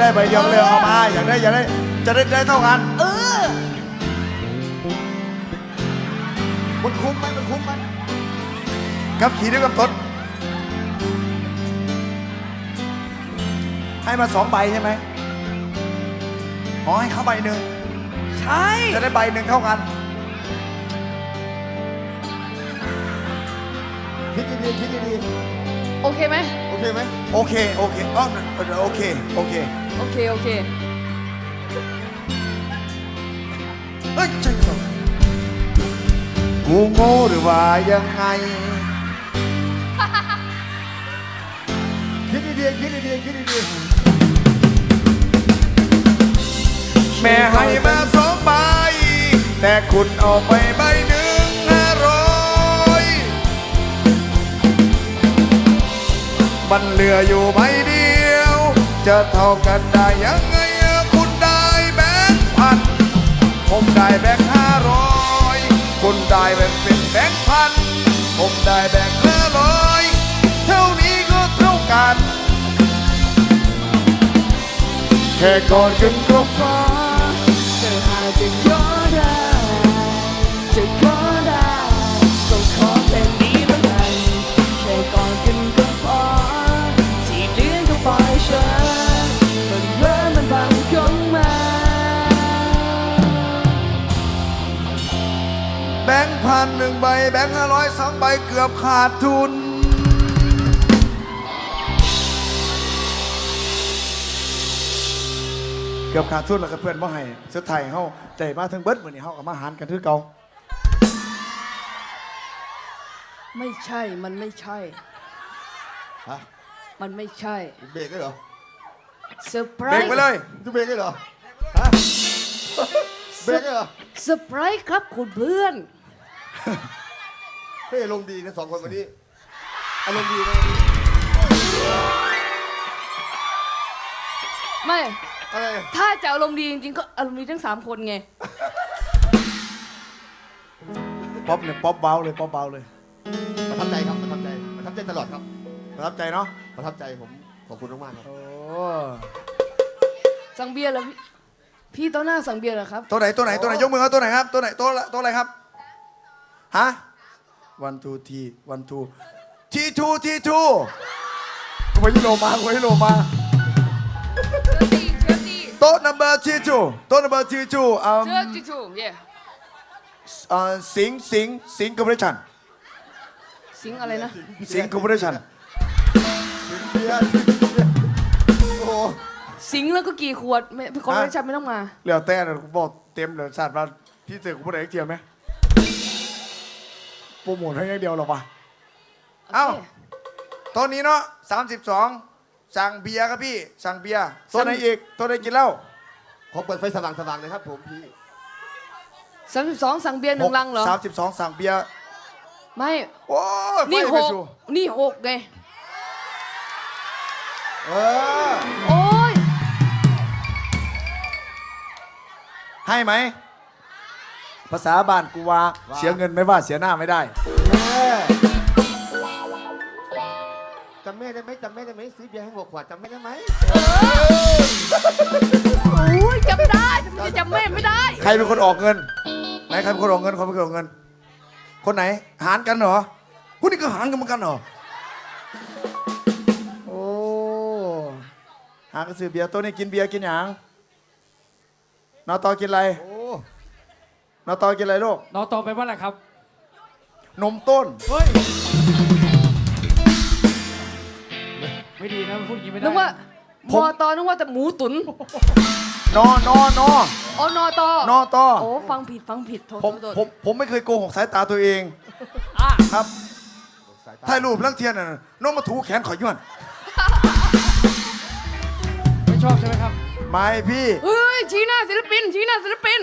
ได้ใบเดียวเลยเอามาอยากได้อยากได้จะได้ได้เท่ากันเออมันคุ้มไหมมันคุ้มไหมกับขี่ด้วยกับตดให้มาสองใบใช่ไหมอ๋อให้เข้าใบหนึ่งใช่จะได้ใบหนึ่งเท่ากันคิดดีๆคิดดีโอเคไหมๆโอเคไหม โอเค โอเคอ๋อโอเค โอเค โอเค โอเคเฮ้ยใช่ครับกูโง่หรือว่ายังไงคิดดีๆคิดดีๆคิดดีแม่ให้มาสองใบแต่คุณเอาไปใบหนึ่งห้าร้อยมันเหลืออยู่ใบ จะเท่ากันได้ยังไงคุณได้แบงค์พัน ผมได้แบงค์ห้าร้อยคุณได้แบงค์เป็นแบงค์พัน ผมได้แบงค์ห้าร้อยเท่านี้ก็เท่ากัน แค่ก่อนขึ้นรถฟ้าเธออาจจะขอนได้ แบงค์ห้าร้อยสองใบเกือบขาดทุน เกือบขาดทุนแล้วก็เพื่อนว่าให้สุดท้ายเฮาได้มาถึงเบิดมื้อนี้เฮาก็มาหารกันคือเก่าไม่ใช่ มันไม่ใช่ ฮะมันไม่ใช่ เบรกได้เหรอเซอร์ไพรเบรกส์ ไปเลย จะเบรกได้เหรอฮะเบรกได้เหรอเซอร์ไพรส์ครับคุณเพื่อน เฮ้ยอารมณ์ดีนะสองคนวันนี้อารมณ์ดีนะไม่ อะไรถ้าจะอารมณ์ดีจริงๆก็อารมณ์ดีทั้งสามคนไง ป๊อปเนี่ยป๊อปเบาเลยป๊อปเบาเลยประทับใจครับประทับใจประทับใจตลอดครับ ประทับใจเนาะประทับใจผมขอบคุณมากๆครับ โอ้สั่งเบียร์แล้วพี่พี่โต้นหน้าสั่งเบียร์เหรอครับ ตัวไหนตัวไหนตัวไหนยกมือครับตัวไหนครับตัวไหนตัวละตัวอะไรครับฮะ one two t one two t two t two กูไปยุโรมากูไปยุโรมาเชื้อจีเชื้อจีโต๊ะ number t two โต๊ะ number t two อ่าเชื้อจีถูกเย่อ่าสิงสิงสิงคอร์ปอเรชั่นสิงอะไรนะ สิงคอร์ปอเรชั่นเบียร์โอ้โหสิงแล้วก็กี่ขวดไม่คนไม่ชัดไม่ต้องมา เหลือแต่กูบอกเต็มเลยชาติว่าพี่เจอกูพูดอะไรเทียมไหม โปรโมทให้อย่างเดียวหรอปะเอ้าโคตัวนี้เนาะ32สั่งเบียร์ครับพี่ สั่งเบียร์ตัวไหนอีกตัวไหนกินเหล้าขอเปิดไฟสว่างๆเลยครับผมพี่สามสิบสองสั่งเบียร์หนึ่งลังเหรอสามสิบสองสั่งเบียร์ไม่โอ้ยนี่ไฟหไปกสู่นี่หกไงเออโอ้ยให้ไหม ภาษาบ้านกูว่าเสียเงินไม่ว่าเสียหน้าไม่ได้แม่จำแม่ได้ไหมจำแม่ได้ไหมซื้อเบียร์ให้หกขวดจำแม่ได้ไหมโอ้ยจำได้ทำไมจะจำแม่ไม่ได้ ใครเป็นคนออกเงินไหนใครเป็นคนออกเงินใครเป็นคนออกเงิน คนไหน หารกันเหรอพวกนี้ก็หารกันเหมือนกันเหรอโอ้หารกันซื้อเบียร์ตัวนี้กินเบียร์กินหยังนอตอกินอะไร โอ้ นอตอกินอะไรลูกน้องโตไปว่าอะไรครับ นมต้น เฮ้ย ไม่ดีนะพูดอย่างนี้ไม่ได้นึกว่าผม มอตอนึกว่าแต่หมูตุ๋นนอนอนออ๋อนอตอนอตอโอ้ฟังผิดฟังผิดโทษผมโทษผมผมไม่เคยโกหกสายตาตัวเองอะครับสายตาถ่ายรูปลังเทียนน่ะน้องมาถูแขนขอยย้วนไม่ชอบใช่ไหมครับไม่พี่ เฮ้ยชี้หน้าศิลปินชี้หน้าศิลปิน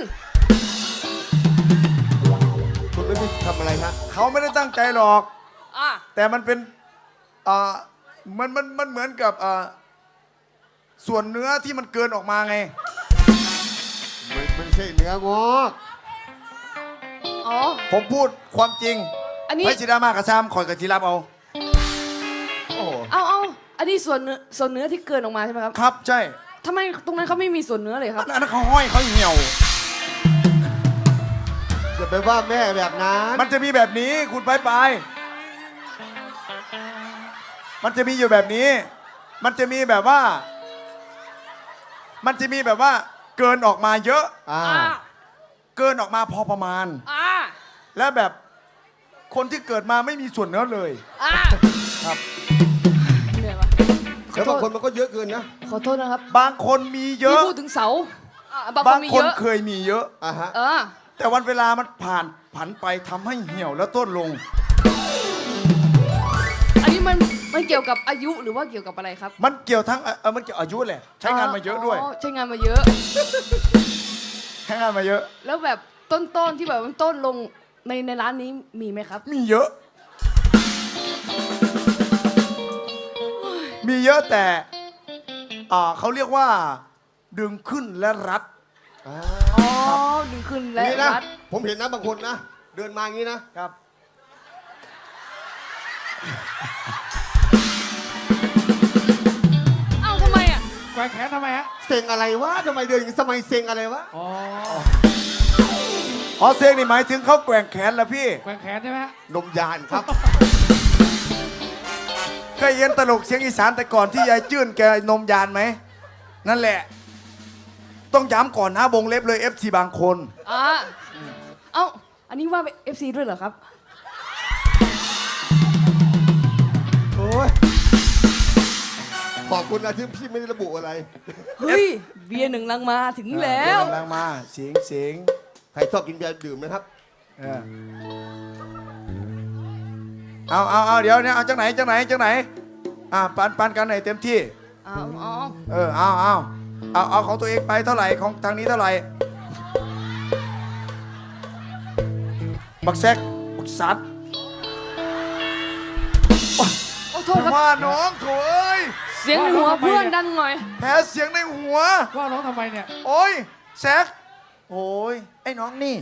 ทำอะไรฮะเขาไม่ได้ตั้งใจหรอก อะแต่มันเป็นอ่ามันมันมันเหมือนกับอ่าส่วนเนื้อที่มันเกินออกมาไง มันมันไม่ใช่เนื้องอกอ๋อ ผมพูดความจริงอันนี้ ไม่ชิดามากระซามคอยกับจิรับเอา โอ้โหเอาเอาอันอันนี้ส่วนเนื้อส่วนเนื้อที่เกินออกมาใช่ไหมครับครับใช่ทำไมตรงนั้นเขาไม่มีส่วนเนื้อเลยครับอันนั้นเขาห้อยเขาเหี่ยว อย่าไปว่าแม่แบบนั้นมันจะมีแบบนี้คุณไปไป มันจะมีอยู่แบบนี้ มันจะมีแบบว่า มันจะมีแบบว่า เกินออกมาเยอะ อ่าอ่าเกินออกมาพอประมาณ อ่าและแบบคนที่เกิดมาไม่มีส่วนเนื้อเลย อ่าครับ เหนื่อยวะแล้วบางคนมันก็เยอะเกินนะขอโทษนะครับบางคนมีเยนี่อะ พูดถึงเสาอะบางบาคงนมีคนเยอะเคยมีเยอะ อ่าฮะ เออ แต่วันเวลามันผ่านผันไปทำให้เหี่ยวแล้วต้นลง อันนี้มันมันเกี่ยวกับอายุหรือว่าเกี่ยวกับอะไรครับมันเกี่ยวทั้งเออเออมันเกี่ยวอายุแหละ ใช้งานมาเยอะด้วย ใช้งานมาเยอะ ใช้งานมาเยอะ แล้วแบบต้นๆที่แบบมันต้นลงในในร้านนี้มีไหมครับ มีเยอะ มีเยอะแต่อ่าเขาเรียกว่า ดึงขึ้นและรัดอ่าอ๋อดึง ขึ้นและนี่นะรัดผมเห็นนะบางคนนะ เดินมาอย่างนี้นะครับ เอ้าทำไมอะแกว่งแขนทำไมฮะเซ็งอะไรวะทำไมเดินอย่างนี้สมัยเซ็งอะไรวะ อ๋อ อ๋อเซงนี่หมายถึงเขาแกว่งแขนแล้วพี่ แกว่งแขนใช่ไหมฮะนมยานครับ เคยเห็นตลกเสียงอีสานแต่ก่อนที่ยายจื้นแกนมยานไหม นั่นแหละ ต้องย้ำก่อนนะวงเล็บเลย FC บางคน อ่าเอ้า อันนี้ว่าเอฟซีด้วยเหรอครับ โอ้ยขอบคุณนะที่พี่ไม่ได้ระบุอะไรเฮ้ย เบียร์หนึ่งลังมาถึงแล้ว เดี๋ยกำลังมาเสียงเสียงใครชอบกินเบียร์ดื่มนะครับ เออเอาเอาเอาเดี๋ยวเนี่ยเอาจากไหนจากไหนจากไหน อ่าปันปันกันไหนอยเต็มที่ เอาเอา เออเอาเอา เอาเอาของตัวเองไปเท่าไหร่ของทางนี้เท่าไหร่บักแซกบักซัดโอ้โทษครับ ว่าน้องโถเอ้ยเสียงในหัวเพื่อนดังหน่อย แพ้เสียงในหัว ว่าน้องทำไมเนี่ย โอ้ยแซกโอ้ยไอ้น้องนี่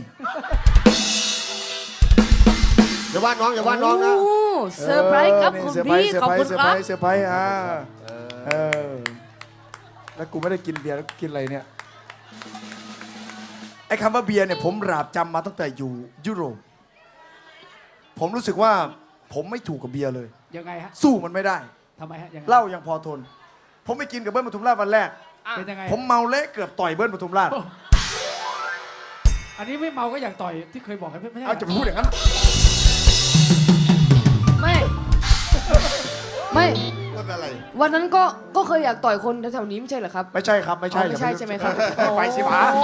อย่าว่าน้องอย่าว่าน้องนะ โอ้เซอร์ไพรส์ครับเออคุณนี่เซอร์ไพรพี่ส์เซอร์ขอบไพรคุณส์เซอร์คไพรรับส์เซอร์ไพรส์อ่าเออ แล้วกูไม่ได้กินเบียร์แล้วกินอะไรเนี่ย ไอ้คำว่าเบียร์เนี่ยผมราบจำมาตั้งแต่อยู่ยุโรป ผมรู้สึกว่าผมไม่ถูกกับเบียร์เลย ยังไงฮะสู้มันไม่ได้ ทำไมฮะยังไงเหล้ายังพอทน ผมไปกินกับเบิ้ลปทุมราชวันแรกอะเป็นยังไงผมเมาเละเกือบต่อยเบิ้ลปทุมราช โอ้อันนี้ไม่เมาก็อยากต่อยที่เคยบอกกันไม่ใช่เอาจะพูดอย่างนั้น ไม่ ไม่ ว่าอะไร วันนั้นก็ก็เคยอยากต่อยคนแถวๆนี้ไม่ใช่เหรอครับ ไม่ใช่ครับไม่ใช่อ๋อไม่ใช่อย่าใช่ไหมครับไปสิผาโอ้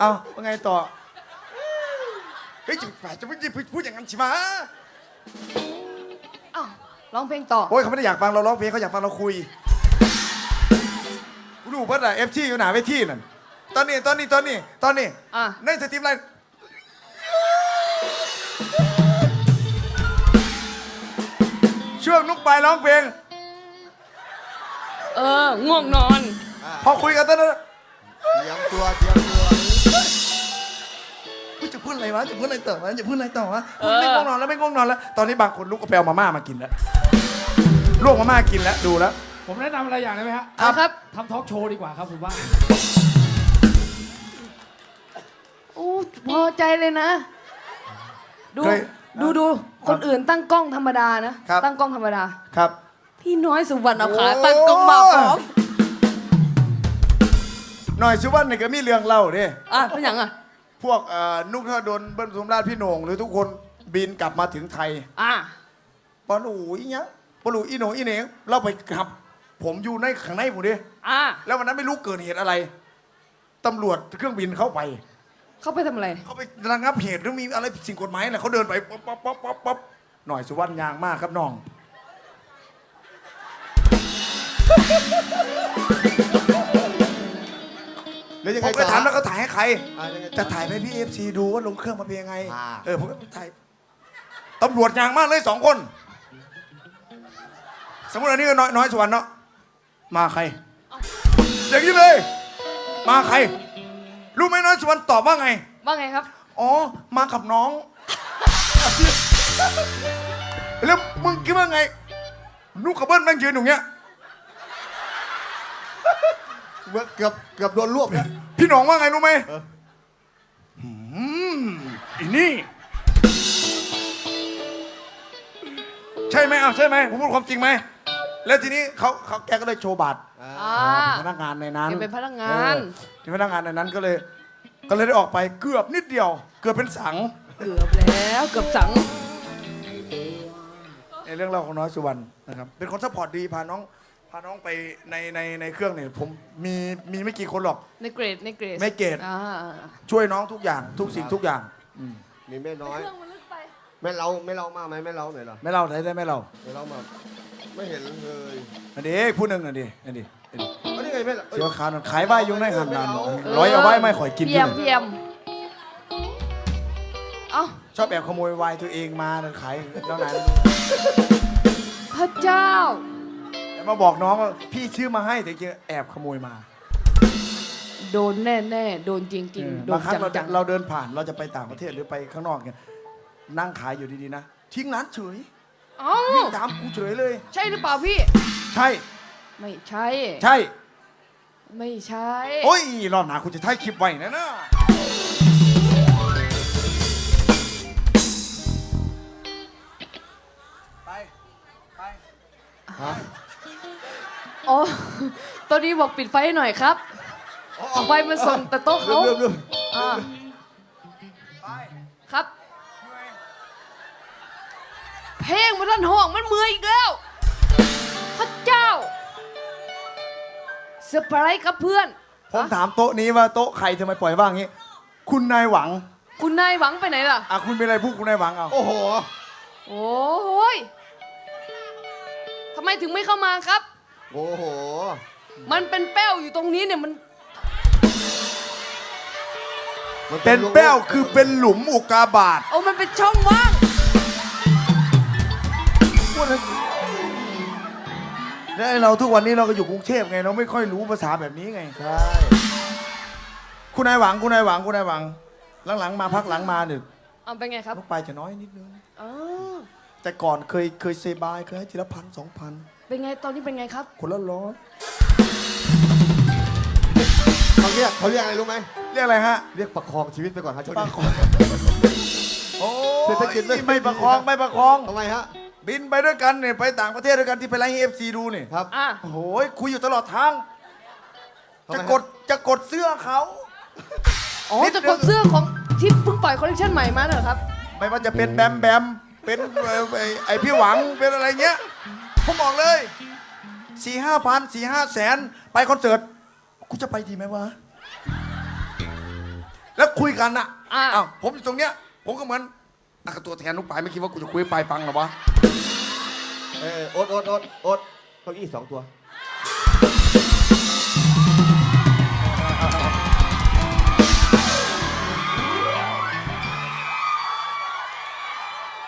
เอาว่าไงต่อเฮ้ยจะจะไม่จะพูดอย่างนั้นสิมาอ้าวร้องเพลงต่อ โอ้ยเขาไม่ได้อยากฟังเราร้องเพลงเขาอยากฟังเราคุยกูดูเพิ่นอะเอฟทีอยู่หนาเวทีนั่นตอนนี้ตอนนี้ตอนนี้ตอนนี้อะ ในสตรีมไลน์ ช่วงนุกไปร้องเพลง เออ ง่วงนอน พอคุยกันตอนนั้นเตรียมตัวเตรียมตัวเฮ้ยจะพูดอะไรวะจะพูดอะไรต่อวะจะพูดอะไรต่อวะเออ ไม่ง่วงนอนแล้วไม่ง่วงนอนแล้ว ตอนนี้บางคนลุกก็ไปเอามาม่ามากินแล้วลวกมาม่ากินแล้วดูแล้ว ผมแนะนำอะไรอย่างได้ไหมฮะเอาครับ ทำทอล์กโชว์ดีกว่าครับผมว่า โอ้พอใจเลยนะ ดูเคย ดูดูคนอื่นตั้งกล้องธรรมดานะ ครับ ตั้งกล้องธรรมดา ครับ พี่น้อยสุวรรณเอาขาโอ้ตั้งกล้องมาพร้อมหน่อยสุวรรณเนี่ยก็มีเรื่องเล่าดิอะเป็นอย่างอะพวกเอ่อนุกทดนเบิ้ลปทุมราชพี่โหน่งหรือทุกคนบินกลับมาถึงไทยอะปอหนูอีเนี้ยปอหนูอีโหนงอีเหนงเราไปขับ ผมอยู่ในข้างในผมดิอะแล้ววันนั้นไม่รู้เกิดเหตุอะไรตำรวจเครื่องบินเข้าไป เขาไปทำอะไร เขาไประงับเหตุหรือมีอะไรสิ่งกฎหมายอะไรเขาเดินไปป๊อปป๊อปป๊อปป๊อปป๊อปหน่อยสุวรรณยางมากครับน้อง แล้วยังผไงมก็ต่อถามแล้วเขาถ่ายให้ใคร อ่ายังไงต่อ จะถ่ายให้พี่เอฟซีดูว่าลงเครื่องมาเป็นยังไง อ่า เออผมก็ถ่ายตำรวจยางมากเลยสองคน สมมติอันนี้ก็น้อยน้อยสวรรค์เนาะมาใคร อย่างนี้เลย มาใคร รู้ไหมน้อยสวรรค์ตอบว่าไง ว่าไงครับ อ๋อ มากับน้อง แล้วมึงคิดว่าไงนุกกับเบิ้ลนั่งยืนอยู่เงี้ยเมื่อเกือบเกือบโดนรวบเนี่ยพี่หนองว่าไงรู้ไหมเออหืมอีนี่ ใช่ไหมอ้าวใช่ไหมผมพูดความจริงไหม แล้วทีนี้เขาเขาแกก็เลยโชว์บัตรอ่าอ่าเป็นพนักงานในนั้นแกเป็นพนักงาน เออเป็นพนักงานในนั้นก็เลย ก็เลยได้ออกไปเกือบนิดเดียว เกือบเป็นสังเกือบแล้วเกือบสัง ในเรื่องเล่าของน้อยสุวรรณนะครับเป็นคนซัพพอร์ตดีพาน้องพาน้องไปในในในเครื่องเนี่ยผมมีมีไม่กี่คนหรอก ในเกรดในเกรดในเกรด อ่าช่วยน้องทุกอย่างทุกสิ่งทุกอย่างอืมมีแม่น้อยเครื่องมันลึกไปแม่เราแม่เรามาไหมแม่เราหน่อยเหรอไม่เล่าได้ได้ไม่เล่า แม่เรามา ไม่เห็นเลยอันนี้ผู้หนึ่งอันนี้อันนี้อันนี้อันนี้ไงแม่เราเสียวขาวนั่นขายใบยุงในหันนานไม่เอาร้อยเอาใบไม่ข่อยกินเพียมอยู่เพียมเอ้าชอบแอบขโมยไวน์ตัวเองมานั่นขายแล้วไหนพระเจ้า แล้วมาบอกน้องว่าพี่ชื่อมาให้แต่จริงๆแอบขโมยมาโดนแน่แน่ๆโดนจริงจริงๆ โดบานงครั้งเราจังๆ เราเดินผ่านเราจะไปต่างประเทศหรือไปข้างนอกเนี่ยนั่งขายอยู่ดีๆนะ ทิ้งร้านเฉย เอ้าวิ่งตามกูเฉยเลย ใช่หรือเปล่าพี่ ใช่ ไม่ใช่ ใช่ ไม่ใช่ โอ้ยรอบหนาคุณจะถ่ายคลิปไว้นะนะไป ไป ฮะอ๋อ ตอนนี้บอกปิดไฟให้หน่อยครับอ๋ออ๋อไฟมันส่งแต่โต๊ะเขาเริ่มเริ่มอ่าไป ครับ เพลงมันทันห้องมันเมื่อยอีกแล้วพระเจ้าเซอร์ไพรส์ครับเพื่อนผมถามโต๊ะนี้ว่าโต๊ะใครทำไมปล่อยว่างงี้ คุณนายหวังคุณนายหวังไปไหนล่ะ อะคุณเป็นอะไรพูดคุณนายหวังเอาโอ้โห โอ้โหยทำไมถึงไม่เข้ามาครับ โอ้โห มันเป็นแป้วอยู่ตรงนี้เนี่ยมันมันเป็นแป้วคือเป็นหลุมอุกกาบาต โอ้มันเป็นช่องว่าง พูดให้แล้วไอ้เราทุกวันนี้เราก็อยู่กรุงเทพไง เราไม่ค่อยรู้ภาษาแบบนี้ไง ใช่ คุณนายหวังคุณนายหวังคุณนายหวัง หลังๆมาพักหลังมาเนี่ยเอาเป็นไงครับลูกไปจะน้อยนิดนึง อ๋อแต่ก่อนเคยเคยเซบายเคยให้ทีละพันสองพันเป็นไงตอนนี้เป็นไงครับ คนละร้อยเขาเรียกเขาเรียกอะไรรู้ไหม เรียกอะไรฮะเรียกประคองชีวิตไปก่อนครับช่วงประนี้ คองโอ้เศรษฐกิจไม่ยไม่ประคองไม่ประคอง ทำไมฮะ บินไปด้วยกันเนี่ยไปต่างประเทศด้วยกันที่ไปไลฟ์เอฟซีดูเนี่ยครับ อะ โอ้โหคุยอยู่ตลอดทาง ทำไมจะฮะกดจะกดเสื้อเขา อ๋อนิดนึงจะกดเสื้อของที่เพิ่งปล่อยคอลเลคชันใหม่มาเหรอครับ ไม่ว่าจะเป็นแบมแบม เป็นเอ่อไอ้ไอพี่หวังเป็นอะไรเงี้ย ผมบอกเลยสี่ห้าพันสี่ห้าแสนไปคอนเสิร์ตกูจะไปดีไหมวะ แล้วคุยกันอะอะอ้าวผมอยู่ตรงเนี้ย ผมก็เหมือนอะกับตัวแทนลูกปลายไม่คิดว่ากูจะคุยให้ปลายฟังหรอวะ เออโอ๊ตโอ๊ตโอ๊ตโอ๊ตเก้าอี้สองตัว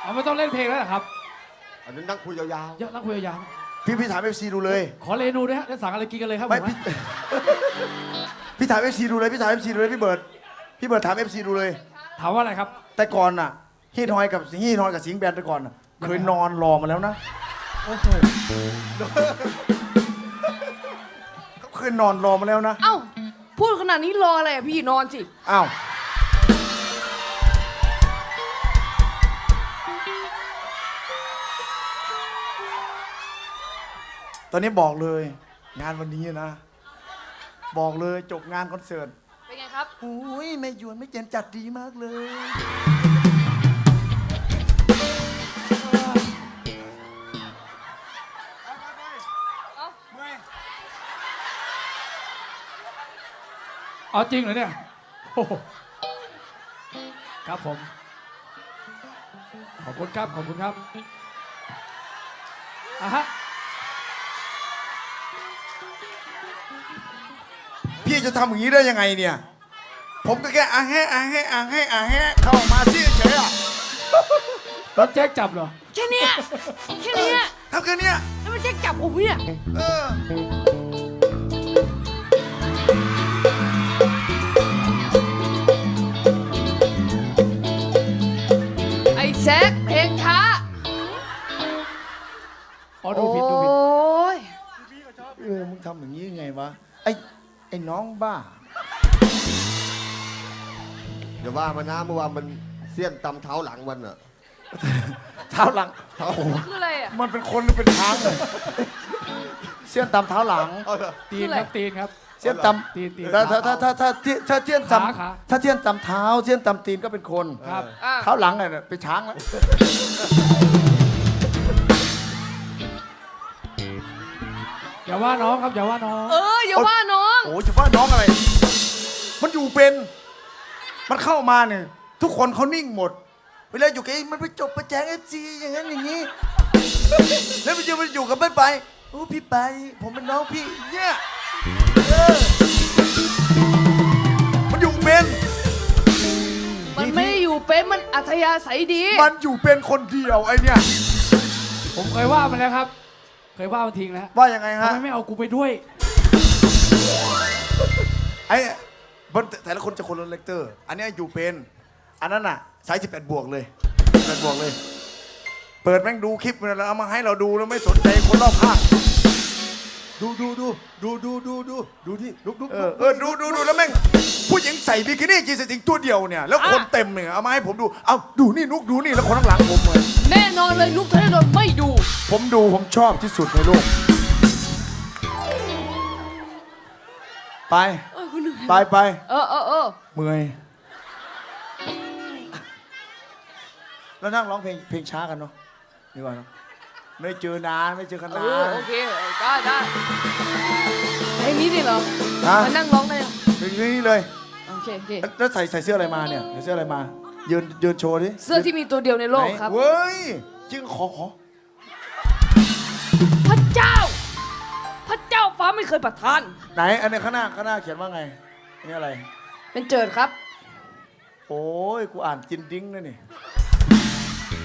เอาไม่ต้องเล่นเพลงแล้วเหรอครับอันนั้นนั่งคุยยาวเยอะนักคุยยาวพี่พี่ถามเอฟซีดูเลยขอเรนูด้วยฮะแล้วสั่งอะไรกินกันเลยครับผไม่มพี่ พี่ถามเอฟซีดูเลยพี่ถามเอฟซีดูเลยพี่เบิร์ดพี่เบิร์ดถามเอฟซีดูเลย ถามว่าอะไรครับ แต่ก่อนน่ะฮีทอยกับฮีทอยกับสิงห์แบนแต่ก่อนน่ะเคยนอนรอมาแล้วนะโอ้โหเขาเคยนอนรอมาแล้วนะ เอ้า พูดขนาดนี้รออะไรอะพี่นอนสิ อ้าว ตอนนี้บอกเลย งานวันนี้นะ บอกเลยจบงานคอนเสิร์ต เป็นไงครับ โอ้ยแม่หยวนไม่เจนจัดดีมากเลย เอาจริงเหรอเนี่ยโอ้โหครับผม ขอบคุณครับ ขอบคุณครับอะฮะพี่จะทำอย่างนี้ได้ยังไงเนี่ย ผมก็แค่อ่างแห้อ่างแห้อ่างแห้อ่างแห้เข้ามาซี่เฉยๆอะรถแจ็คจับเหรอแค่เนี้ยแค่เนี้ยทำแค่เนี้ยแล้วมันจะจับผมเนี่ย เออ น้องบ้า อย่าว่ามันนะเมื่อวานมันเสี้ยนตำเท้าหลังมันอะเท้าหลัง เท้าคืออะไรอะ มันเป็นคนหรือเป็นช้างเลยเสี้ยนตำเท้าหลัง เอาเถอะ ตีนครับตีนครับ เสี้ยนตำตีนตีนถ้าถ้าถ้าถ้าถ้าถ้าถ้าเสี้ยนตขาขาำถ้าเสี้ยนตำเท้า เสี้ยนตำตีนก็เป็นคน ครับ อะเท้าหลังน่ะเป็นช้างแล้ว อย่าว่าน้องครับอย่าว่าน้อง เอออย่าว่าน้อง โอ้จะว่าน้องอะไร มันอยู่เป็น มันเข้ามาเนี่ยทุกคนเขานิ่งหมด เวลาอยู่กับไอ้มันไปจบประแจงเอฟซีอย่างนั้นอย่างนี้ แล้วมันจะมาอยู่กับไม่ไปโอ้พี่ไป ผมเป็นน้องพี่เนี่ยเออมันอยู่เป็น มันไม่ได้อยู่เป็นมันอัธยาศัยดี มันอยู่เป็นคนเดียวไอเนี่ย ผมเคยว่ามันแล้วครับ เคยว่ามันทิ้งแล้วว่ายังไงทำฮะ ไมไม่เอากูไปด้วย ไอ้บนแต่ละคนจะคนละเลกเตอร์ อันเนี้ยอยู่เป็น อันนั้นน่ะใช้18 บวกเลย18บวกเลย เปิดแม่งดูคลิปแล้วเอามาให้เราดูแล้วไม่สนใจคนรอบข้างดูดูดูดูดูดูดูดูที่ลุกลุกเออเออดูดูดูแล้วแม่งผู้หญิงใส่บิกินี่จีสติงตัวเดียวเนี่ย แล้วคนเต็มเนี่ยเอามาให้ผมดู เอาดูนี่นุกดูนี่แล้วคนข้างหลังผมเลยแน่นอนเลยนุกธนดลไม่ดู ผมดูผมชอบที่สุดในโลก ไป เออ คุณเหนื่อยไปไปเออเออเออเมื่อย แล้วนั่งร้องเพลงเพลงช้ากันเนาะดีกว่าเนอะไม่เจอนานไม่เจอกันเอนาอนโอเคได้ได้เพลงนี้ดิเหรอฮะ มานั่งร้องได้เหรอเพลงนี้เลย โอเคโอเคแล้วใส่ใส่เสื้ออะไรมาเนี่ยใส่เสื้ออะไรมา ยืนยืนโชว์ดิเสื้อที่มีตัวเดียวในโลกไหนครับ เว้ยจริงขอขอ พระเจ้าพระเจ้า ฟ้าไม่เคยประทาน ไหน อันนี้ข้างหน้าข้างหน้าเขียนว่าไงอันนี่อะไร เป็นเจิดครับ โอ้ย กูอ่านจินดิ้งนะนี่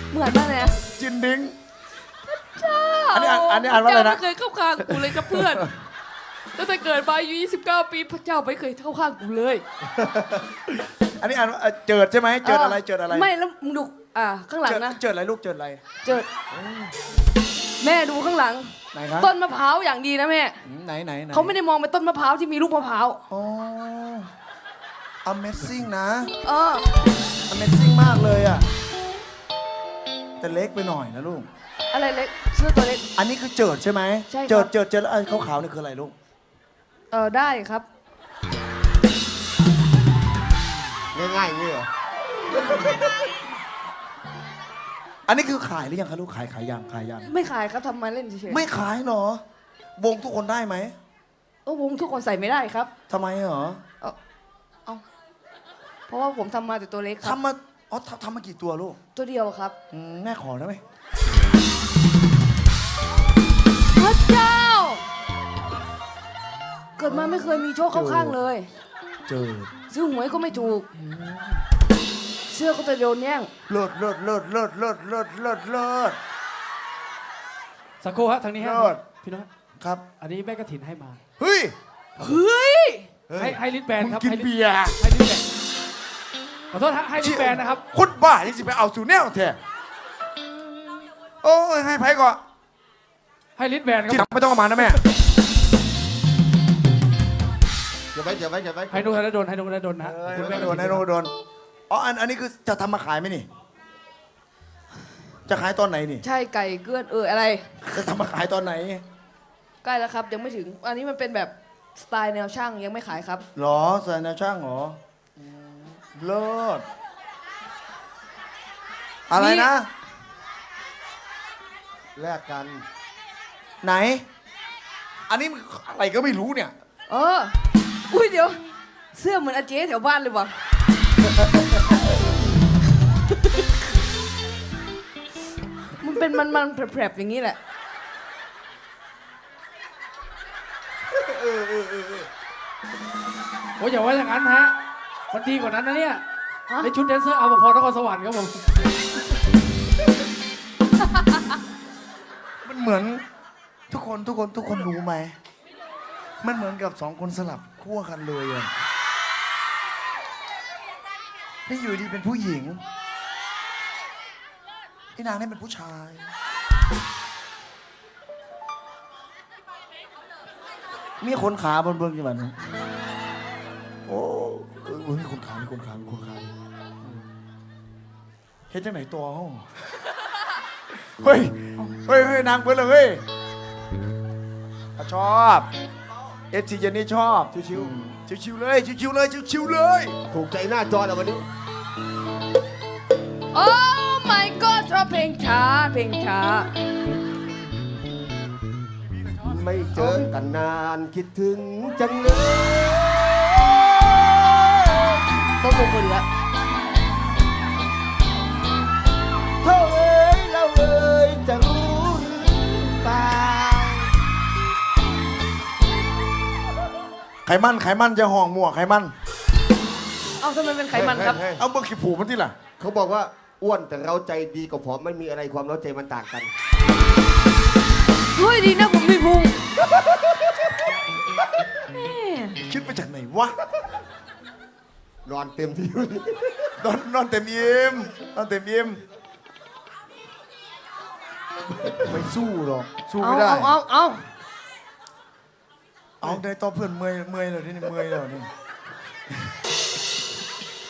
เหมือนมากเลยนะจินดิ้ง อันนี้อ่านอันนี้อ่านว่าอะไรนะ พเจ้ไม่เคยเข้าข้างกูเลยครับเพื่อนตั้งแต่เกิดมาอายุ29 ปีพระเจ้าไม่เคยเข้าข้างกูเลยอันนี้อ่านว่าเอ่อเจิดใช่ไหมเจิดอะไรเจิดอะไรไม่แล้วมึงดูอ่าข้างหลังเจิดนะ เจิดอะไรลูกเจิดอะไร เจิด แม่ดูข้างหลัง ไหนครับต้นมะพร้าวอย่างดีนะแม่อืมไหนไหนไหนเขาไม่ได้มองเป็นต้นมะพร้าวที่มีลูกมะพร้าวอ๋อ Amazing นะ เออ Amazing มากเลยอะ แต่เล็กไปหน่อยนะลูก อะไรเล็กเสื้อตัวเล็ก อันนี้คือเจิดใช่ไหมใช่ครับ เจิดเจิดเจิดแล้วไอ้ขาวๆนี่คืออะไรลูก เออได้ครับ ง่ายๆอย่างนี้เหรอ อันนี้คือขายหรือยังคะลูกขายขายยังขายยังไม่ขายครับทำมาเล่นเฉยๆไม่ขายเหรอ วงทุกคนได้ไหมเออวงทุกคนใส่ไม่ได้ครับทำไมเหรอเอาเพราะว่าผมทำมาแต่ตัวเล็กครับ ทำมาอ๋อทำทำมากี่ตัวลูกตัวเดียวครับ อืมแม่ขอได้ไหมพระเจ้า เกิดมาไม่เคยมีโชคเข้าข้างเลย เจิดซื้อหวยก็ไม่ถูก เสื้อก็จะโดนแย่งเลิศเลิศเลิศเลิศเลิศเลิศเลิศเลิศ สักครู่ครับทางนี้ฮะยอด พี่น้องครับอันนี้แม่กระถินให้มา เฮ้ยเฮ้ยให้ให้ลิทแบนมึงครับกินให้ลิทเบียร์ให้ลิทแบนขอโทษฮะให้ลิทแบนนะครับคนบ้ายังสิไปเอาสู่แนวแท้โอ้ยให้ไพ่ก่อนให้ลิทแบนคที่หรับลังไม่ต้องเอามานะแม่อย่าไว้อย่าไว้อย่าไว้ให้นุกธนดลให้นุกธนดลนะฮะเออคุณให้แม่โดนให้โดนโดน อ๋ออันอันนี้คือจะทำมาขายไหมนี่ จะขายตอนไหนนี่ ใช่ไก่เกลือนเอออะไร จะทำมาขายตอนไหนใกล้แล้วครับ ยังไม่ถึง อันนี้มันเป็นแบบสไตล์แนวช่างยังไม่ขายครับ หรอใส่แนวช่างเหรออืมเลิศอะไรนะ แลกกัน ไหน อันนี้มันอะไรก็ไม่รู้เนี่ย เออ อุ้ยเดี๋ยว เสื้อเหมือนอาเจ๊แถวบ้านเลยวะ มันเป็นมันมันๆแผลบๆอย่างนี้แหละ โอ้ยอย่าว่าอย่างนั้นฮะ มันดีกว่านั้นนะเนี่ย ฮะ ในชุดแดนเซอร์อัลพอร์นครสวรรค์ครับผม มันเหมือนทุกคนทุกคนทุกคนรู้ไหม มันเหมือนกับสองคนสลับขั้วกันเลยอะ นี่อยู่ดีเป็นผู้หญิงพี่นางนี่เป็นผู้ชาย มีขนขาบนเบื้องจังหวัดนี้โอ้ยมีคนขามีคนขามีคนขาเฮ็ดจังไหนตัวเฮาเฮ้ย เฮ้ยเฮ้ยนางเปิ้ลเลยเฮ้ยชอบเอฟซีเจนนี่ชอบชิวๆ ชิวๆเลยชิวๆเลยชิวๆเลยๆถูกใจหน้าจอแล้ววันนี้ โอ้ my god ชอบเพลงช้า เพลงช้า ไม่เจอกันนานคิดถึงจังเลย ต้องลงคนละ ไขมันไขมันจะห่องหมวกไขมัน เอ้าทำไมเป็นไขมันครับ เฮ้ย เอาเบิกขี้ผูมันที่ล่ะ เขาบอกว่าอ้วนแต่เราใจดีกว่าผอมไม่มีอะไรความเราใจมันต่างกัน เฮ้ยดีนะผมมีพุงแม่คิดมาจากไหนวะ นอนเต็มที่ นอนนอนเต็มยิ้มนอนเต็มยิ้มไม่สู้หรอก สู้เอาไม่ได้ เอาเอาเอา เอาได้ต่อเพื่อนเมื่อยเมื่อยเลยนี่เมื่อยแล้วนี่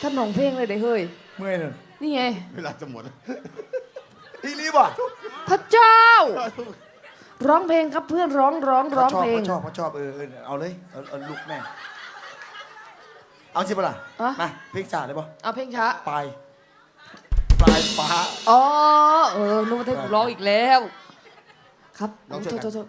ท่านหนองเพลงเลยเด้เฮ้ย เมื่อยเลยนี่ไง เวลาจะหมดแล้วอีรีบ่ะพระเจ้า ร้องเพลงครับเพื่อนร้องร้องร้องเขาชอบเพลงเขาชอบเขาชอบเออเออเอาเลยเอาเอาลุกแม่เอาสิปะล่ะอะมาเพลงจ่าได้ปะเอาเพลงช้าปลายปลายฟ้าอ๋อเออนึกว่าให้ผมร้องอีกแล้ว ครับน้องเชิญโทษครับโทษโทษ